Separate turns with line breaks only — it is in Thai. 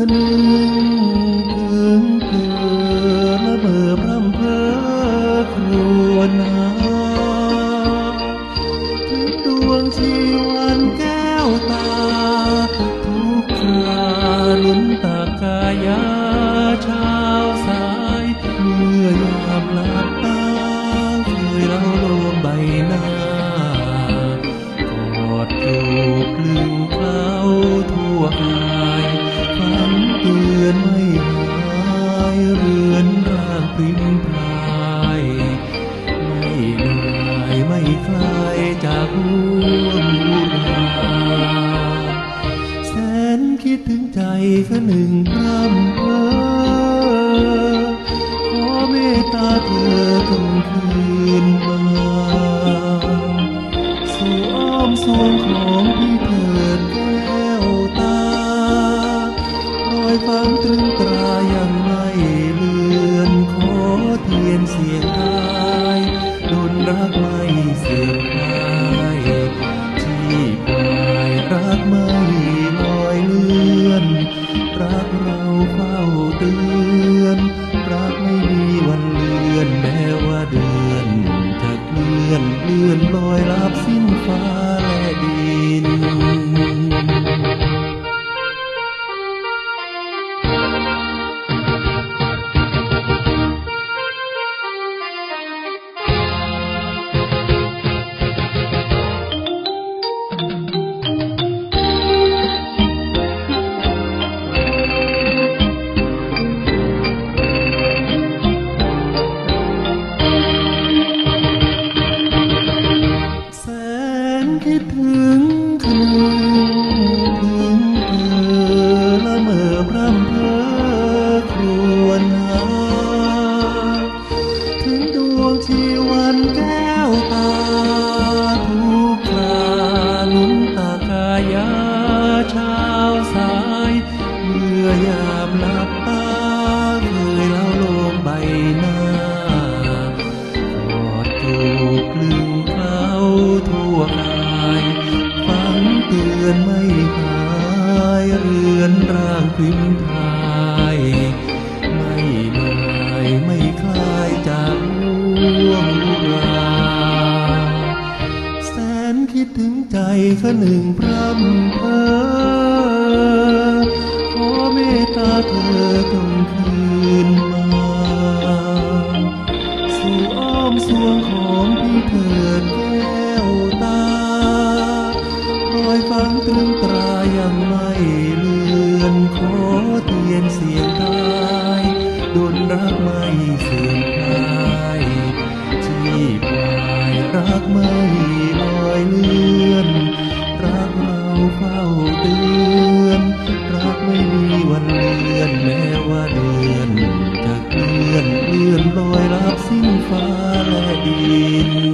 คิดถึงคนหนึ่งถึงเธอละเมอพร่ำเพ้อครวญหาถึงดวงชี พริ้มพรายไม่เหนื่อยไม่คลายจากห่วงบุราแสนคิดถึงใจขหนึ่งพร่ำเพ้อขอเมตตาเธอจงคืนมาสู่อ้อมสวงของพี่เถิดแก้วตารอยฟังตรึงตรา รักไม่เสื่อมคลายที่ปลายรักไม่ลอยเลื่อน รักเราเฝ้าเตือน รักไม่มีวันเลื่อนแม้ว่าเดือนจะเลื่อนเลื่อนลอยลับสิ้นฟ้าและดิน ถึงคืนถึงเธอละเมอพร่ำเพ้อครวญหาถึงดวงชีวันแก้วตาทุกคราลุ้นตากายาเช้าสายเมื่อยา อนไม่หายเรือนร่างพิมพายไม่เหนื่อยไม่คลายจากห่วงราแสนคิดถึงใจขหนึ่งพร่ำเพ้อขอเมตตาเธอจงคืนมาสู่อ้อมสวงของพี่เถิด ดเยนเสียงกายดุลรักไม่เสื่อมคลายที่ปลายรักไม่ลอยเลื่อน รักเราเฝ้าเตือน รักไม่มีวันเลื่อนแม้ว่าเดือนจะเลื่อนเลื่อนลอยรับสิ้นฟ้าและดิน